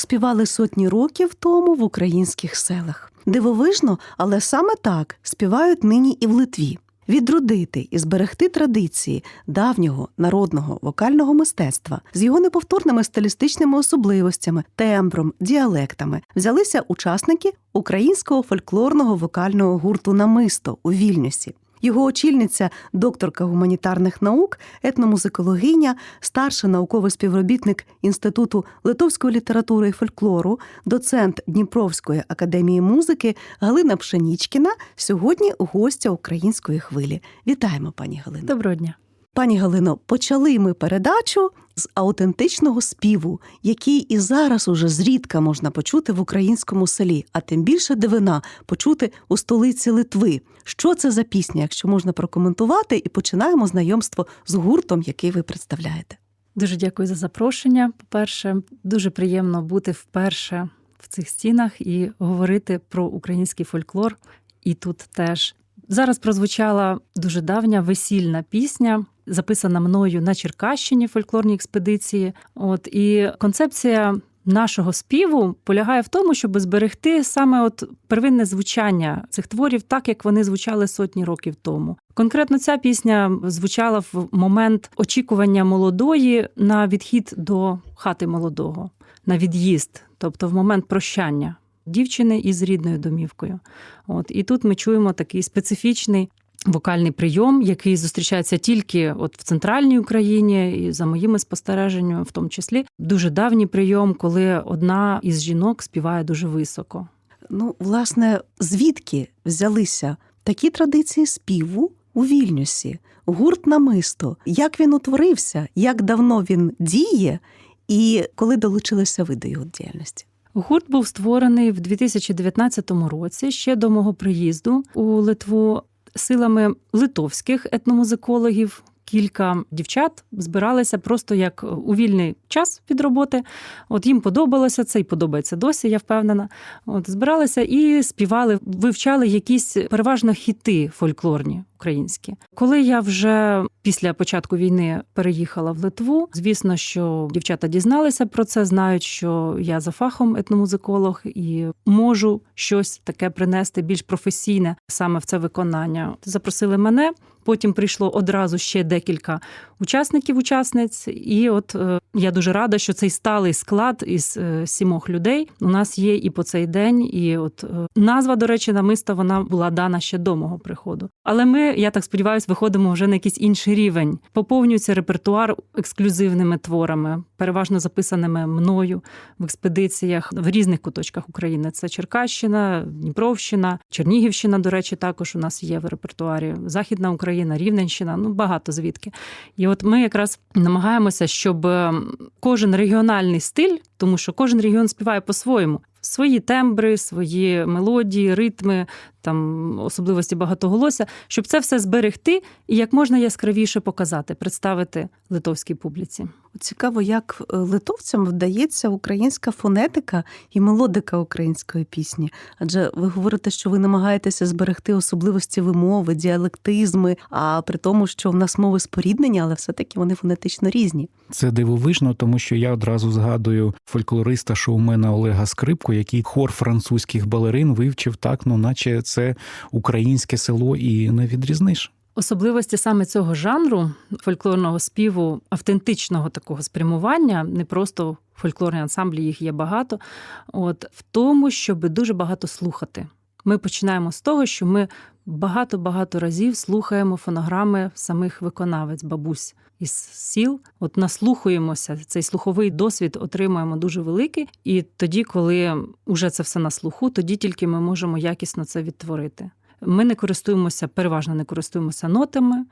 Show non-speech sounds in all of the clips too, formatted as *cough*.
Співали сотні років тому в українських селах. Дивовижно, але саме так співають нині і в Литві. Відродити і зберегти традиції давнього народного вокального мистецтва з його неповторними стилістичними особливостями, тембром, діалектами взялися учасники українського фольклорного вокального гурту Намисто у Вільнюсі. Його очільниця, докторка гуманітарних наук, етномузикологиня, старший науковий співробітник Інституту литовської літератури і фольклору, доцент Дніпровської академії музики Галина Пшенічкіна сьогодні гостя української хвилі. Вітаємо, пані Галино. Доброго дня. Пані Галино, почали ми передачу з аутентичного співу, який і зараз уже зрідка можна почути в українському селі, а тим більше дивина почути у столиці Литви. Що це за пісня, якщо можна прокоментувати, і починаємо знайомство з гуртом, який ви представляєте. Дуже дякую за запрошення. По-перше, дуже приємно бути вперше в цих стінах і говорити про український фольклор. І тут теж зараз прозвучала дуже давня весільна пісня, записана мною на Черкащині фольклорній експедиції. От і концепція. Нашого співу полягає в тому, щоб зберегти саме от первинне звучання цих творів, так як вони звучали сотні років тому. Конкретно ця пісня звучала в момент очікування молодої на відхід до хати молодого, на від'їзд, тобто в момент прощання дівчини із рідною домівкою. От і тут ми чуємо такий специфічний. Вокальний прийом, який зустрічається тільки от в центральній Україні, і за моїми спостереженнями, в тому числі дуже давній прийом, коли одна із жінок співає дуже високо. Ну, власне, звідки взялися такі традиції співу у Вільнюсі? Гурт намисто. Як він утворився, як давно він діє, і коли долучилися ви до його діяльності? Гурт був створений в 2019 році, ще до мого приїзду у Литву, силами литовських етномузикологів. Кілька дівчат збиралися просто як у вільний час від роботи. От їм подобалося це і подобається досі, я впевнена. От збиралися і співали, вивчали якісь переважно хіти фольклорні українські. Коли я вже після початку війни переїхала в Литву, звісно, що дівчата дізналися про це, знають, що я за фахом етномузиколог і можу щось таке принести більш професійне саме в це виконання. Запросили мене. Потім прийшло одразу ще декілька учасників, учасниць, і от е, я дуже рада, що цей сталий склад із е, сімох людей у нас є і по цей день. І от е, назва, до речі, намиста вона була дана ще до мого приходу. Але ми, я так сподіваюся, виходимо вже на якийсь інший рівень. Поповнюється репертуар ексклюзивними творами, переважно записаними мною в експедиціях в різних куточках України. Це Черкащина, Дніпровщина, Чернігівщина. До речі, також у нас є в репертуарі Західна Україна, Рівненщина. Ну багато звідки. І от ми якраз намагаємося, щоб е, кожен регіональний стиль, тому що кожен регіон співає по-своєму. Свої тембри, свої мелодії, ритми, там особливості багатоголосся, щоб це все зберегти і як можна яскравіше показати, представити литовській публіці. Цікаво, як е, литовцям вдається українська фонетика і мелодика української пісні. Адже ви говорите, що ви намагаєтеся зберегти особливості вимови, діалектизми, а при тому, що в нас мови споріднені, але все-таки вони фонетично різні. Це дивовижно, тому що я одразу згадую фольклориста шоумена Олега Скрипку, який хор французьких балерин вивчив так, ну наче це українське село і не відрізниш. Особливості саме цього жанру фольклорного співу, автентичного такого спрямування, не просто фольклорні ансамблі, їх є багато. От в тому, щоб дуже багато слухати. Ми починаємо з того, що ми багато-багато разів слухаємо фонограми самих виконавець, бабусь із сіл. От наслухуємося, цей слуховий досвід отримуємо дуже великий. І тоді, коли вже це все на слуху, тоді тільки ми можемо якісно це відтворити. Ми не користуємося, переважно не користуємося нотами.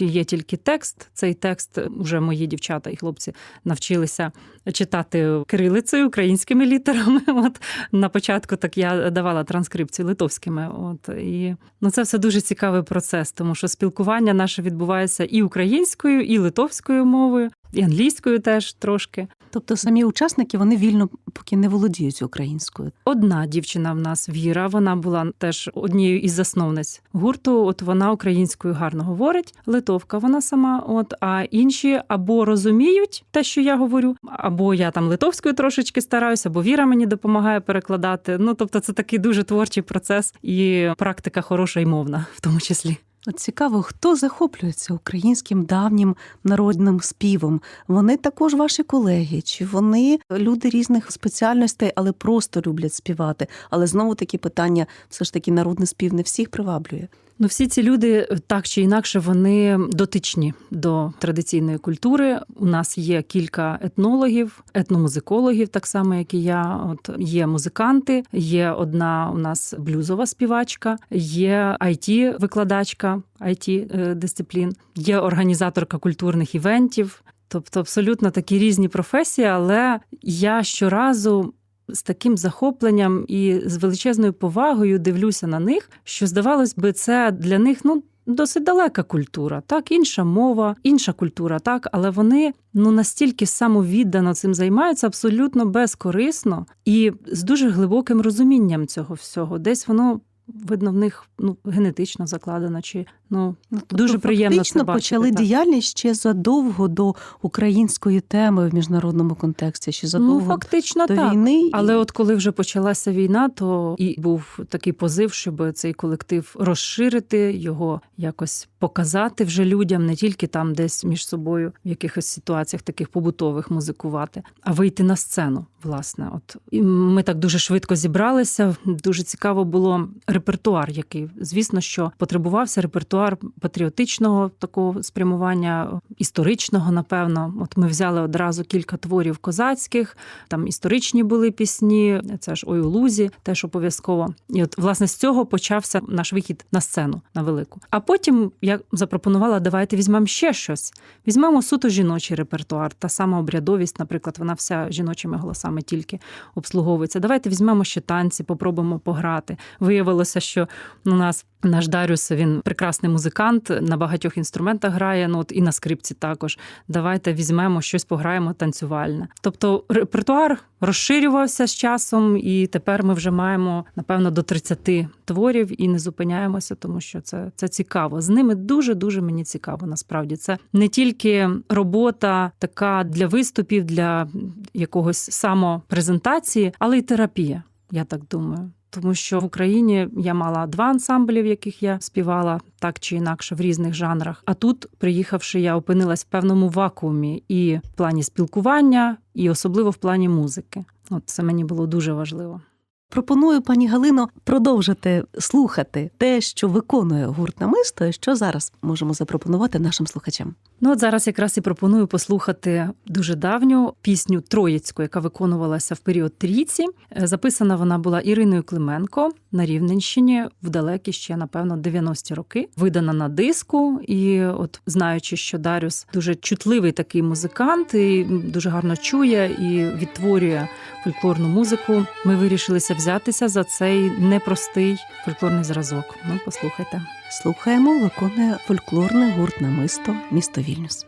Є тільки текст. Цей текст вже мої дівчата і хлопці навчилися читати кирилицею, українськими літерами. *laughs* От на початку так я давала транскрипцію литовськими. От і ну це все дуже цікавий процес, тому що спілкування наше відбувається і українською, і литовською мовою, і англійською теж трошки. Тобто самі учасники вони вільно поки не володіють українською. Одна дівчина в нас Віра, вона була теж однією із засновниць гурту. От вона українською гарно говорить, литовка вона сама. От а інші або розуміють те, що я говорю, або я там литовською трошечки стараюся, або Віра мені допомагає перекладати. Ну тобто, це такий дуже творчий процес і практика хороша й мовна, в тому числі. Цікаво, хто захоплюється українським давнім народним співом? Вони також ваші колеги, чи вони люди різних спеціальностей, але просто люблять співати. Але знову таки питання: все ж таки народний спів не всіх приваблює. Ну, всі ці люди так чи інакше вони дотичні до традиційної культури. У нас є кілька етнологів, етномузикологів, так само як і я. От є музиканти, є одна у нас блюзова співачка, є it викладачка it дисциплін, є організаторка культурних івентів. Тобто абсолютно такі різні професії, але я щоразу з таким захопленням і з величезною повагою дивлюся на них, що здавалось би, це для них ну. Досить далека культура, так, інша мова, інша культура, так, але вони ну настільки самовіддано цим займаються, абсолютно безкорисно і з дуже глибоким розумінням цього всього. Десь воно видно в них ну генетично закладено, чи ну Ну, Дуже приємно фактично це бачити, почали так. діяльність ще задовго до української теми в міжнародному контексті, ще задовго ну фактично до так. війни. Але от коли вже почалася війна, то і був такий позив, щоб цей колектив розширити, його якось показати вже людям, не тільки там десь між собою в якихось ситуаціях таких побутових музикувати, а вийти на сцену. Власне, от і ми так дуже швидко зібралися. Дуже цікаво було репертуар, який звісно, що потребувався репертуар патріотичного такого спрямування, історичного, напевно. От ми взяли одразу кілька творів козацьких, там історичні були пісні, це ж ой у лузі, теж обов'язково. І от власне з цього почався наш вихід на сцену на велику. А потім я запропонувала, давайте візьмемо ще щось. Візьмемо суто жіночий репертуар. Та сама обрядовість, наприклад, вона вся жіночими голосами тільки обслуговується. Давайте візьмемо ще танці, попробуємо пограти. Виявилося, що у нас наш Дарюс він прекрасний музикант, на багатьох інструментах грає. Ну от і на скрипці також. Давайте візьмемо щось, пограємо танцювальне. Тобто репертуар розширювався з часом, і тепер ми вже маємо напевно до 30 творів і не зупиняємося, тому що це, це цікаво. З ними дуже дуже мені цікаво. Насправді це не тільки робота така для виступів, для якогось самопрезентації, але й терапія. Я так думаю. Тому що в Україні я мала два ансамблі, в яких я співала так чи інакше в різних жанрах. А тут, приїхавши, я опинилась в певному вакуумі і в плані спілкування, і особливо в плані музики. От це мені було дуже важливо. Пропоную, пані Галино, продовжити слухати те, що виконує гурт намисто, і що зараз можемо запропонувати нашим слухачам. Ну от зараз якраз і пропоную послухати дуже давню пісню Троїцьку, яка виконувалася в період трійці. Е, Записана вона була Іриною Клименко на Рівненщині в далекі ще, напевно, 90-ті роки. Видана на диску. І, от знаючи, що Дарюс дуже чутливий такий музикант, і дуже гарно чує і відтворює фольклорну музику, ми вирішилися взятися за цей непростий фольклорний зразок. Ну, послухайте. Слухаємо, виконує фольклорний гурт намисто місто Вільнюс.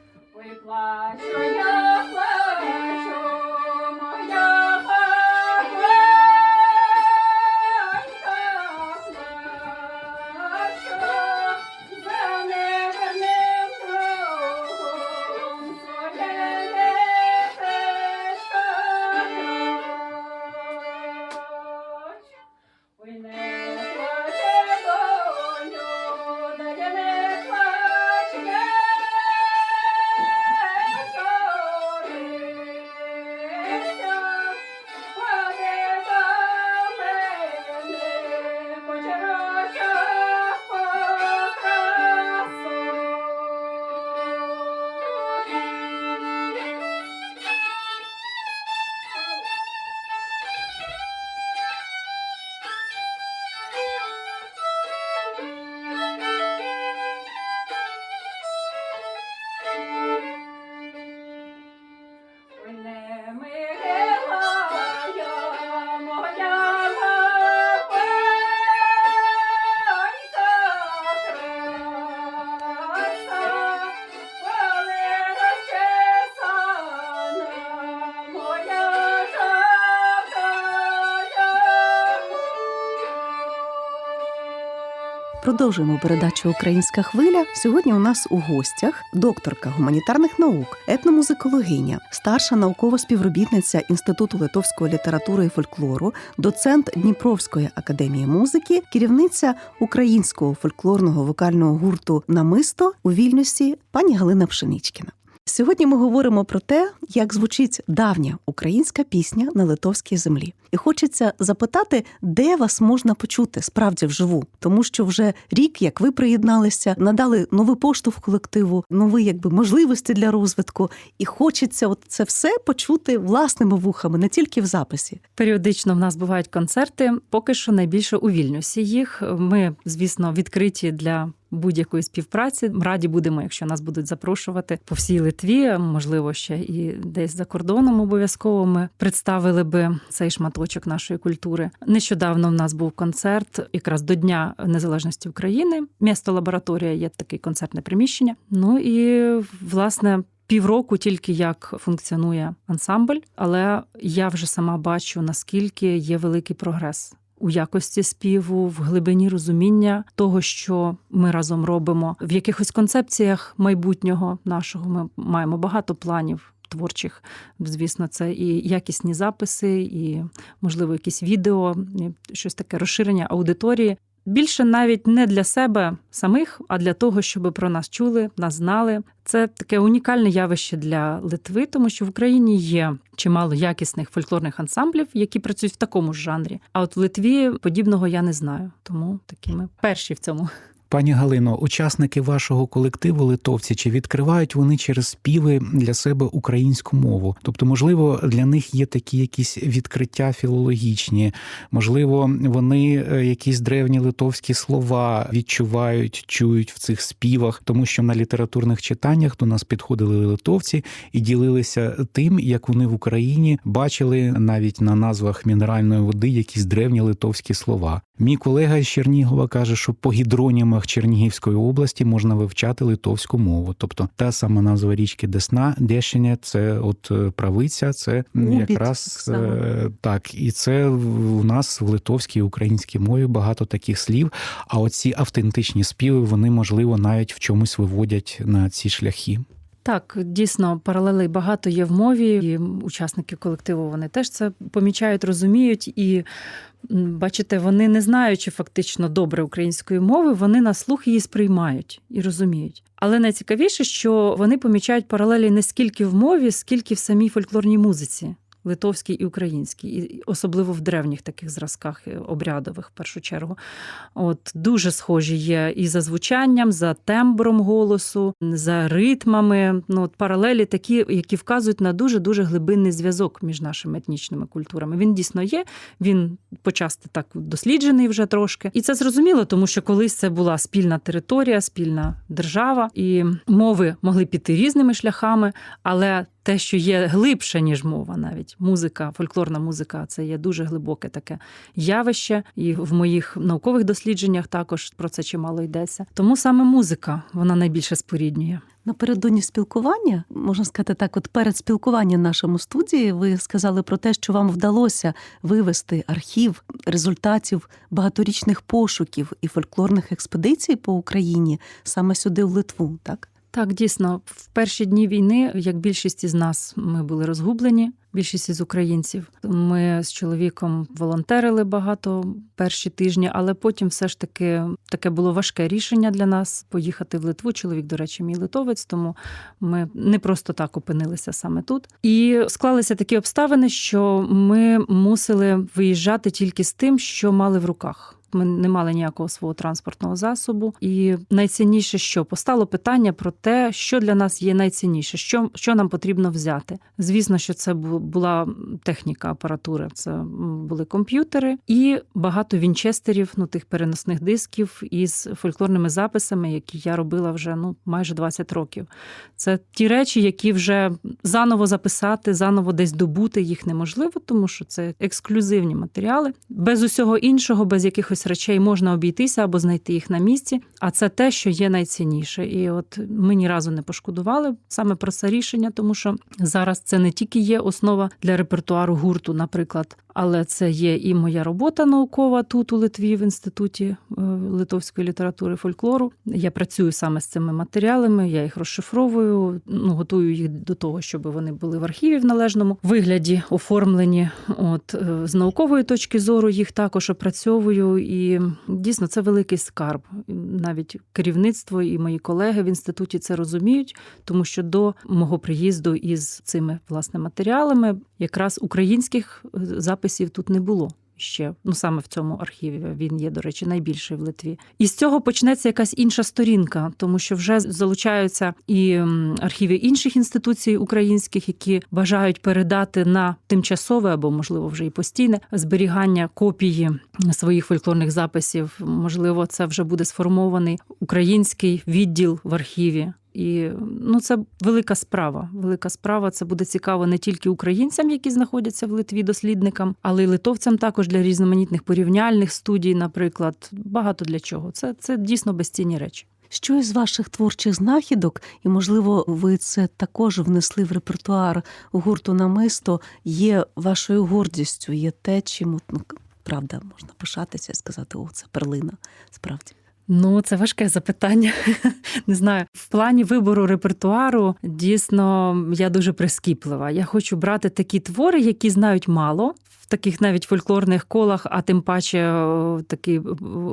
Продовжуємо передачу Українська хвиля. Сьогодні у нас у гостях докторка гуманітарних наук, етномузикологиня, старша наукова співробітниця Інституту литовської літератури і фольклору, доцент Дніпровської академії музики, керівниця українського фольклорного вокального гурту Намисто у вільності пані Галина Пшеничкіна. Сьогодні ми говоримо про те, як звучить давня українська пісня на литовській землі. І хочеться запитати, де вас можна почути справді вживу, тому що вже рік, як ви приєдналися, надали новий поштовх колективу, нові якби можливості для розвитку, і хочеться от це все почути власними вухами, не тільки в записі. Періодично в нас бувають концерти. Поки що найбільше у Вільнюсі їх. Ми, звісно, відкриті для. Будь-якої співпраці раді будемо, якщо нас будуть запрошувати по всій Литві, можливо, ще і десь за кордоном обов'язково ми представили би цей шматочок нашої культури. Нещодавно в нас був концерт, якраз до Дня Незалежності України. Місто лабораторія є таке концертне приміщення. Ну і власне. Півроку тільки як функціонує ансамбль, але я вже сама бачу наскільки є великий прогрес у якості співу, в глибині розуміння того, що ми разом робимо, в якихось концепціях майбутнього нашого. Ми маємо багато планів. Творчих, звісно, це і якісні записи, і можливо якісь відео, і щось таке розширення аудиторії. Більше навіть не для себе самих, а для того, щоб про нас чули, нас знали. Це таке унікальне явище для Литви, тому що в Україні є чимало якісних фольклорних ансамблів, які працюють в такому ж жанрі. А от в Литві подібного я не знаю. Тому такі ми перші в цьому. Пані Галино, учасники вашого колективу литовці, чи відкривають вони через співи для себе українську мову? Тобто, можливо, для них є такі якісь відкриття філологічні, можливо, вони е, якісь древні литовські слова відчувають, чують в цих співах, тому що на літературних читаннях до нас підходили литовці і ділилися тим, як вони в Україні бачили навіть на назвах мінеральної води якісь древні литовські слова. Мій колега з Чернігова каже, що по гідронімах Чернігівської області можна вивчати литовську мову. Тобто та сама назва річки Десна, Дещиня, це от е, правиця, це м, Лубіт, якраз так е, так, і це у нас в литовській українській мові багато таких слів. А оці автентичні співи вони можливо навіть в чомусь виводять на ці шляхи. Так, дійсно, паралелей багато є в мові, і учасники колективу вони теж це помічають, розуміють. І бачите, вони не знаючи фактично добре української мови, вони на слух її сприймають і розуміють. Але найцікавіше, що вони помічають паралелі не скільки в мові, скільки в самій фольклорній музиці. Литовській і українській, і особливо в древніх таких зразках е, обрядових, в першу чергу. От дуже схожі є і за звучанням, за тембром голосу, за ритмами. Ну от паралелі такі, які вказують на дуже дуже глибинний зв'язок між нашими етнічними культурами. Він дійсно є. Він почасти так досліджений вже трошки, і це зрозуміло, тому що колись це була спільна територія, спільна держава, і мови могли піти різними шляхами, але те, що є глибше, ніж мова, навіть музика, фольклорна музика, це є дуже глибоке таке явище. І в моїх наукових дослідженнях також про це чимало йдеться. Тому саме музика вона найбільше споріднює. Напередодні спілкування, можна сказати так, от перед спілкуванням нашому студії, ви сказали про те, що вам вдалося вивести архів результатів багаторічних пошуків і фольклорних експедицій по Україні саме сюди, в Литву, так? Так, дійсно, в перші дні війни, як більшість із нас, ми були розгублені. Більшість із українців. Ми з чоловіком волонтерили багато перші тижні, але потім все ж таки таке було важке рішення для нас поїхати в Литву. Чоловік, до речі, мій литовець, тому ми не просто так опинилися саме тут. І склалися такі обставини, що ми мусили виїжджати тільки з тим, що мали в руках. Ми не мали ніякого свого транспортного засобу, і найцінніше, що постало питання про те, що для нас є найцінніше, що, що нам потрібно взяти. Звісно, що це була техніка апаратури, це були комп'ютери і багато вінчестерів, ну тих переносних дисків із фольклорними записами, які я робила вже ну майже 20 років. Це ті речі, які вже заново записати, заново десь добути їх неможливо, тому що це ексклюзивні матеріали. Без усього іншого, без якихось речей можна обійтися або знайти їх на місці. А це те, що є найцінніше. І от ми ні разу не пошкодували саме про це рішення, тому що зараз це не тільки є основа для репертуару гурту, наприклад, Але це є і моя робота наукова тут у Литві, в інституті е, литовської літератури і фольклору. Я працюю саме з цими матеріалами, я їх розшифровую, ну готую їх до того, щоб вони були в архіві в належному вигляді, оформлені. От е, з наукової точки зору їх також опрацьовую. І дійсно це великий скарб. Навіть керівництво і мої колеги в інституті це розуміють, тому що до мого приїзду із цими власне матеріалами якраз українських е, записів тут не було. Ще ну саме в цьому архіві він є, до речі, найбільший в Литві. І з цього почнеться якась інша сторінка, тому що вже залучаються і архіви інших інституцій українських, які бажають передати на тимчасове або, можливо, вже і постійне зберігання копії своїх фольклорних записів. Можливо, це вже буде сформований український відділ в архіві. І ну це велика справа. Велика справа. Це буде цікаво не тільки українцям, які знаходяться в Литві, дослідникам, але й литовцям також для різноманітних порівняльних студій, наприклад. Багато для чого. Це, це дійсно безцінні речі. Що із ваших творчих знахідок, і можливо, ви це також внесли в репертуар гурту намисто, є вашою гордістю, є те, чим ну, правда можна пишатися і сказати, о, це перлина. Справді. Ну, це важке запитання. *laughs* Не знаю. В плані вибору репертуару дійсно я дуже прискіплива. Я хочу брати такі твори, які знають мало. Таких навіть фольклорних колах, а тим паче такий е,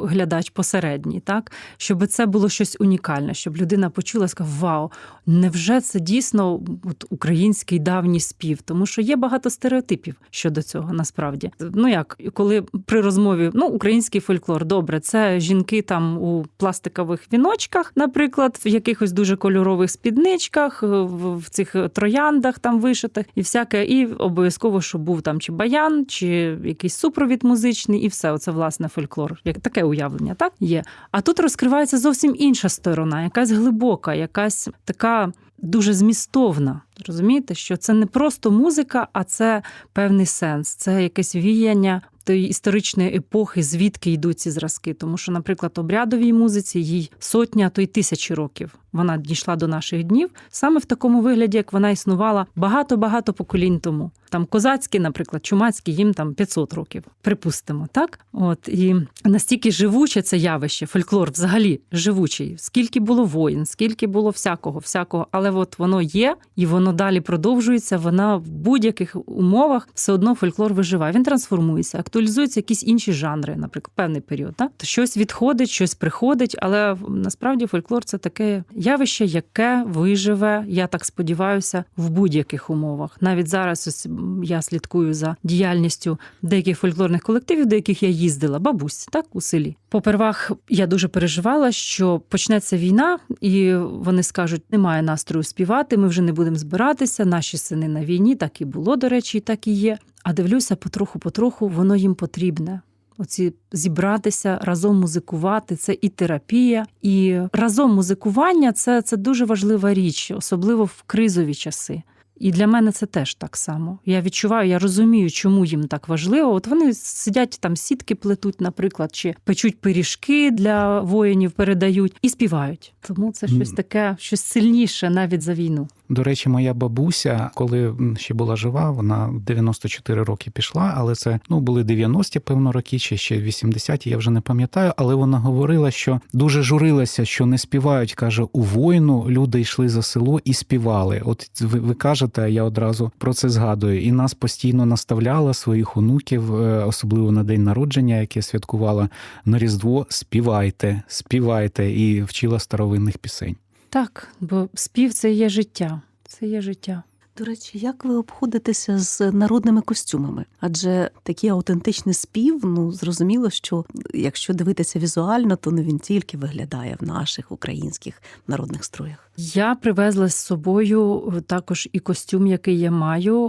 глядач посередній, так щоб це було щось унікальне, щоб людина почула сказала, Вау, невже це дійсно от, український давній спів? Тому що є багато стереотипів щодо цього насправді. Ну як коли при розмові ну український фольклор, добре, це жінки там у пластикових віночках, наприклад, в якихось дуже кольорових спідничках, в, цих трояндах там вишитих, і всяке, і обов'язково, щоб був там чи баян, чи якийсь супровід музичний, і все. Оце власне фольклор. Як таке уявлення, так є. А тут розкривається зовсім інша сторона, якась глибока, якась така. Дуже змістовна, розумієте, що це не просто музика, а це певний сенс, це якесь віяння тої історичної епохи, звідки йдуть ці зразки. Тому що, наприклад, обрядовій музиці їй сотня, то й тисячі років. Вона дійшла до наших днів саме в такому вигляді, як вона існувала багато-багато поколінь тому. Там козацькі, наприклад, чумацькі, їм там 500 років, припустимо, так? От і настільки живуче це явище, фольклор взагалі живучий. Скільки було воїн, скільки було всякого, всякого, але от воно є і воно далі продовжується. Вона в будь-яких умовах все одно фольклор виживає. Він трансформується, актуалізуються якісь інші жанри, наприклад, певний період. Так? Щось відходить, щось приходить, але насправді фольклор це таке явище, яке виживе, я так сподіваюся, в будь-яких умовах. Навіть зараз ось я слідкую за діяльністю деяких фольклорних колективів, до яких я їздила, бабусь, так у селі. Попервах я дуже переживала, що почнеться війна, і вони скажуть, немає настрою співати, ми вже не будемо збиратися. Наші сини на війні, так і було, до речі, і так і є. А дивлюся, потроху-потроху воно їм потрібне. Оці зібратися, разом музикувати це і терапія, і разом музикування це, це дуже важлива річ, особливо в кризові часи. І для мене це теж так само. Я відчуваю, я розумію, чому їм так важливо. От вони сидять там, сітки плетуть, наприклад, чи печуть пиріжки для воїнів, передають і співають. Тому це щось таке, щось сильніше навіть за війну. До речі, моя бабуся, коли ще була жива, вона в 94 роки пішла, але це ну були 90-ті, певно, роки, чи ще 80-ті, я вже не пам'ятаю. Але вона говорила, що дуже журилася, що не співають. каже, у воїну люди йшли за село і співали. От ви, ви кажете, я одразу про це згадую. І нас постійно наставляла своїх онуків, е, особливо на день народження, яке святкувала на Різдво. Співайте, співайте, і вчила старовинних пісень. Так, бо спів це є життя. Це є життя. До речі, як ви обходитеся з народними костюмами? Адже такий аутентичний спів, ну зрозуміло, що якщо дивитися візуально, то не він тільки виглядає в наших українських народних строях. Я привезла з собою також і костюм, який я маю.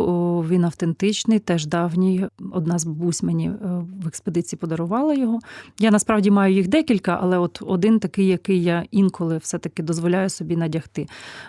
Він автентичний, теж давній. Одна з бабусь мені е, в експедиції подарувала його. Я насправді маю їх декілька, але от один такий, який я інколи все-таки дозволяю собі надягти.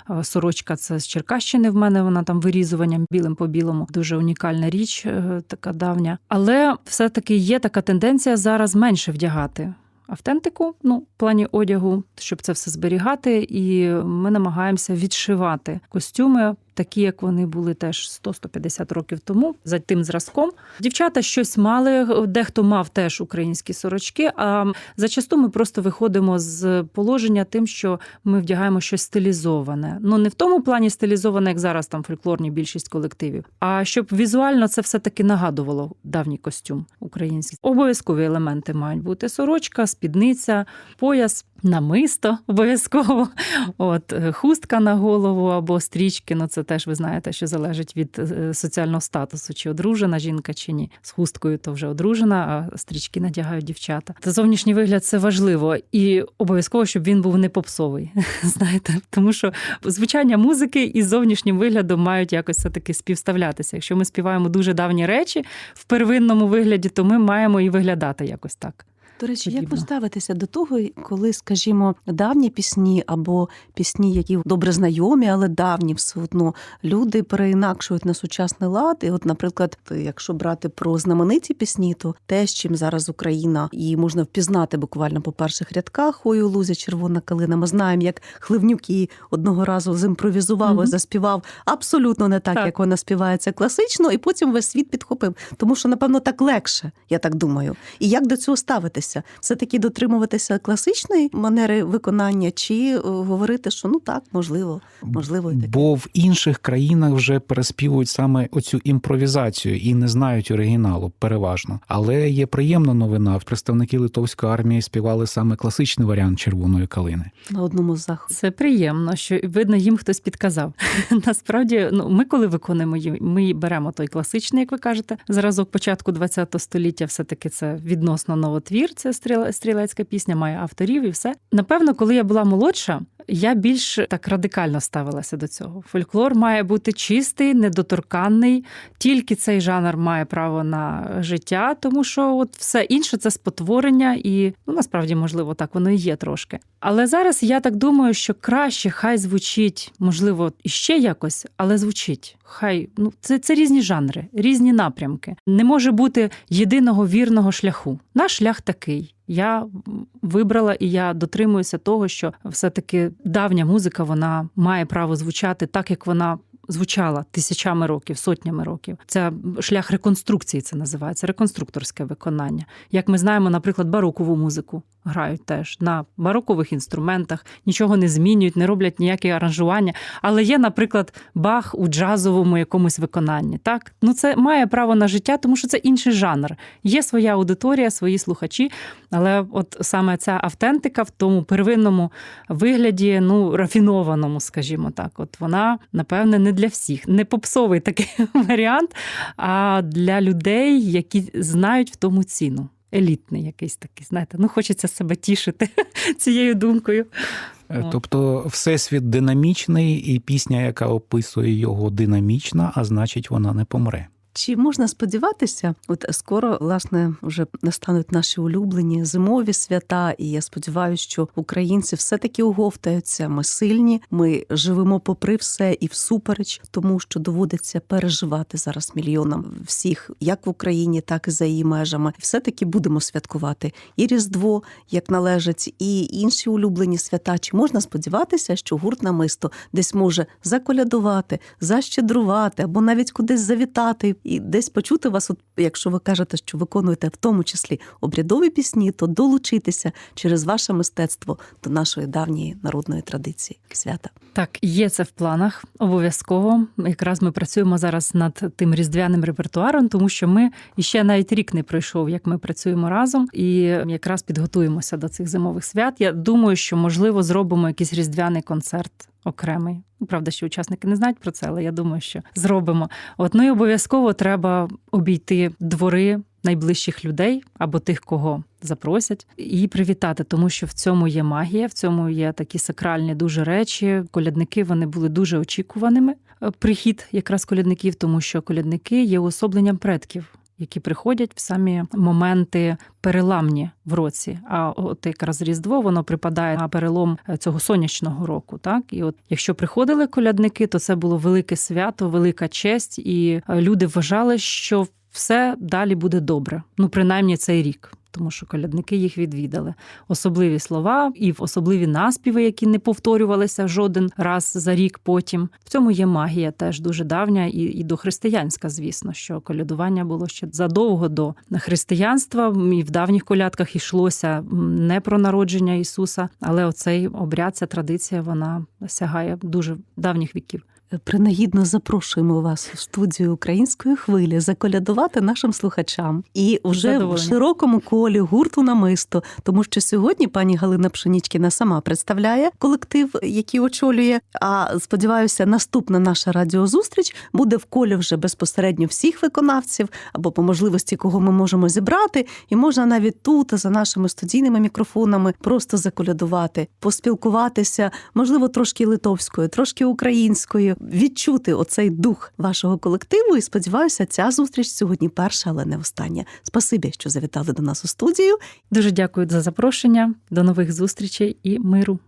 Е, Сорочка це з Черкащини в мене, вона там вирізуванням білим по білому. Дуже унікальна річ, е, така давня. Але все-таки є така тенденція зараз менше вдягати автентику, ну, в плані одягу, щоб це все зберігати, і ми намагаємося відшивати костюми такі, як вони були теж 100-150 років тому, за тим зразком. Дівчата щось мали, дехто мав теж українські сорочки. А зачасту ми просто виходимо з положення тим, що ми вдягаємо щось стилізоване. Ну не в тому плані стилізоване, як зараз там фольклорні більшість колективів, а щоб візуально це все таки нагадувало давній костюм український. Обов'язкові елементи мають бути сорочка, спідниця, пояс. Намисто обов'язково, от е, хустка на голову або стрічки. Ну це теж ви знаєте, що залежить від е, соціального статусу, чи одружена жінка, чи ні. З хусткою то вже одружена, а стрічки надягають дівчата. Та зовнішній вигляд це важливо, і обов'язково, щоб він був не попсовий. *laughs* Знаєте, тому що звучання музики і зовнішнім виглядом мають якось все таки співставлятися. Якщо ми співаємо дуже давні речі в первинному вигляді, то ми маємо і виглядати якось так. До речі, як ви ставитеся до того, коли, скажімо, давні пісні або пісні, які добре знайомі, але давні все одно люди переінакшують на сучасний лад. І, от, наприклад, якщо брати про знамениті пісні, то те, з чим зараз Україна її можна впізнати буквально по перших рядках «Ой, у лузі червона калина. Ми знаємо, як Хливнюк її одного разу зімпровізував Мгм. і заспівав абсолютно не так, Так. як вона співається класично, і потім весь світ підхопив. Тому що, напевно, так легше, я так думаю. І як до цього ставитися? Все таки дотримуватися класичної манери виконання, чи е, говорити, що ну так, можливо, можливо, і таке. Бо в інших країнах вже переспівують саме оцю імпровізацію і не знають оригіналу переважно. Але є приємна новина. Представники литовської армії співали саме класичний варіант червоної калини. на одному з заходів. Це приємно, що видно, їм хтось підказав. *laughs* Насправді, ну ми коли виконуємо її, ми беремо той класичний, як ви кажете, зразок початку ХХ століття. Все таки це відносно новотвір. Це стріл- стрілецька пісня, має авторів і все. Напевно, коли я була молодша. Я більш так радикально ставилася до цього. Фольклор має бути чистий, недоторканний. Тільки цей жанр має право на життя, тому що от все інше це спотворення, і ну насправді можливо так воно і є трошки. Але зараз я так думаю, що краще хай звучить, можливо, іще якось, але звучить. Хай ну це, це різні жанри, різні напрямки. Не може бути єдиного вірного шляху. Наш шлях такий. Я вибрала і я дотримуюся того, що все-таки давня музика вона має право звучати так, як вона звучала тисячами років, сотнями років. Це шлях реконструкції, це називається реконструкторське виконання. Як ми знаємо, наприклад, барокову музику грають теж на барокових інструментах, нічого не змінюють, не роблять ніякі аранжування. Але є, наприклад, бах у джазовому якомусь виконанні. Так, ну це має право на життя, тому що це інший жанр. Є своя аудиторія, свої слухачі. Але от саме ця автентика в тому первинному вигляді, ну рафінованому, скажімо так, от вона напевне не для всіх, не попсовий такий *laughs* варіант, а для людей, які знають в тому ціну. Елітний якийсь такий, знаєте, ну хочеться себе тішити *laughs* цією думкою. Е, Тобто, всесвіт динамічний, і пісня, яка описує його, динамічна, а значить, вона не помре. Чи можна сподіватися, от скоро власне вже настануть наші улюблені зимові свята, і я сподіваюся, що українці все таки оговтаються. Ми сильні, ми живемо попри все і всупереч, тому що доводиться переживати зараз мільйонам всіх, як в Україні, так і за її межами. Все таки будемо святкувати і Різдво, як належить, і інші улюблені свята. Чи можна сподіватися, що гурт намисто десь може заколядувати, защедрувати або навіть кудись завітати і десь почути вас, от якщо ви кажете, що виконуєте в тому числі обрядові пісні, то долучитися через ваше мистецтво до нашої давньої народної традиції свята. Так, є це в планах обов'язково. Якраз ми працюємо зараз над тим різдвяним репертуаром, тому що ми іще навіть рік не пройшов, як ми працюємо разом, і якраз підготуємося до цих зимових свят. Я думаю, що можливо зробимо якийсь різдвяний концерт окремий. Ну, Правда, що учасники не знають про це, але я думаю, що зробимо. От ну і обов'язково треба обійти двори найближчих людей або тих, кого запросять, і привітати, тому що в цьому є магія, в цьому є такі сакральні дуже речі. Колядники вони були дуже очікуваними. е, Прихід якраз колядників, тому що колядники є уособленням предків. Які приходять в самі моменти переламні в році. А от якраз Різдво воно припадає на перелом е, цього сонячного року. Так і от якщо приходили колядники, то це було велике свято, велика честь, і е, люди вважали, що все далі буде добре. Ну принаймні цей рік. тому що колядники їх відвідали. Особливі слова і особливі наспіви, які не повторювалися жоден раз за рік потім. В цьому є магія теж дуже давня і, і дохристиянська, звісно, що колядування було ще задовго до християнства. І в давніх колядках йшлося не про народження Ісуса, але оцей обряд, ця традиція, вона сягає дуже давніх віків. Принагідно запрошуємо вас у студію української хвилі заколядувати нашим слухачам. І вже в широкому колі гурту намисто, тому що сьогодні пані Галина Пшенічкіна сама представляє колектив, який очолює. А сподіваюся, наступна наша радіозустріч буде в колі вже безпосередньо всіх виконавців або по можливості, кого ми можемо зібрати, і можна навіть тут за нашими студійними мікрофонами просто заколядувати, поспілкуватися, можливо, трошки литовською, трошки українською, відчути оцей дух вашого колективу. І сподіваюся, ця зустріч сьогодні перша, але не остання. Спасибі, що завітали до нас у студію. Дуже дякую за запрошення. До нових зустрічей і миру.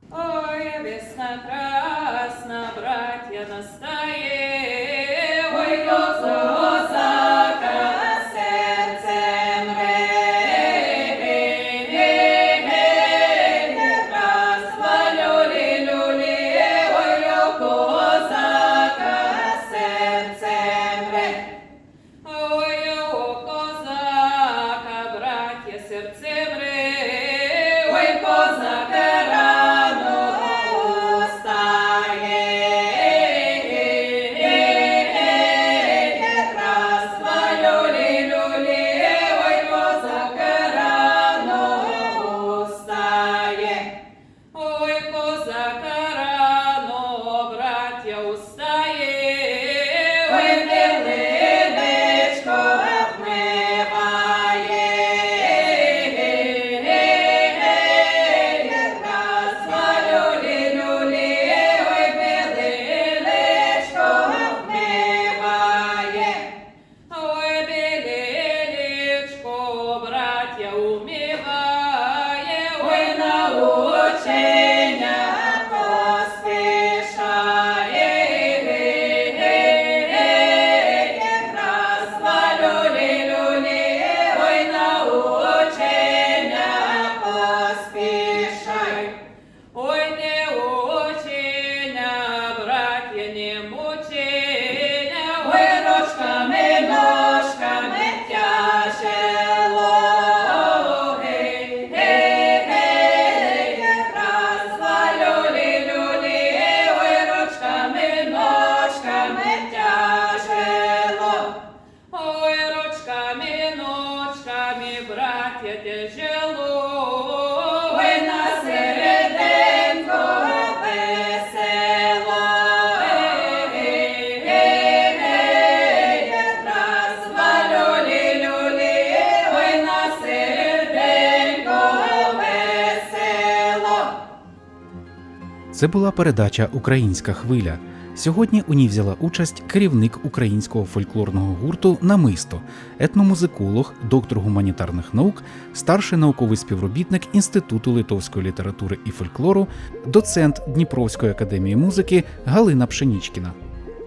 Це була передача Українська хвиля. Сьогодні у ній взяла участь керівник українського фольклорного гурту Намисто, етномузиколог, доктор гуманітарних наук, старший науковий співробітник Інституту литовської літератури і фольклору, доцент Дніпровської академії музики Галина Пшенічкіна.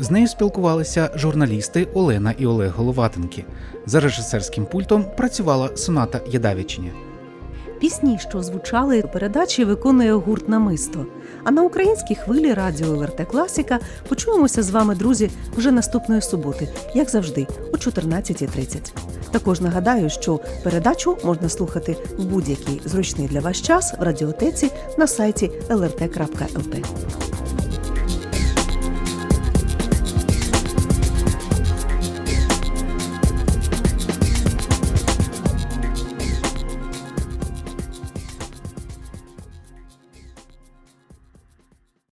З нею спілкувалися журналісти Олена і Олег Головатенки. За режисерським пультом працювала Соната Ядавічиня. Пісні, що звучали у передачі, виконує гурт намисто. А на українській хвилі радіо ЛРТ Класіка почуємося з вами, друзі, вже наступної суботи, як завжди, о 14.30. Також нагадаю, що передачу можна слухати в будь-який зручний для вас час в радіотеці на сайті lrt.lt.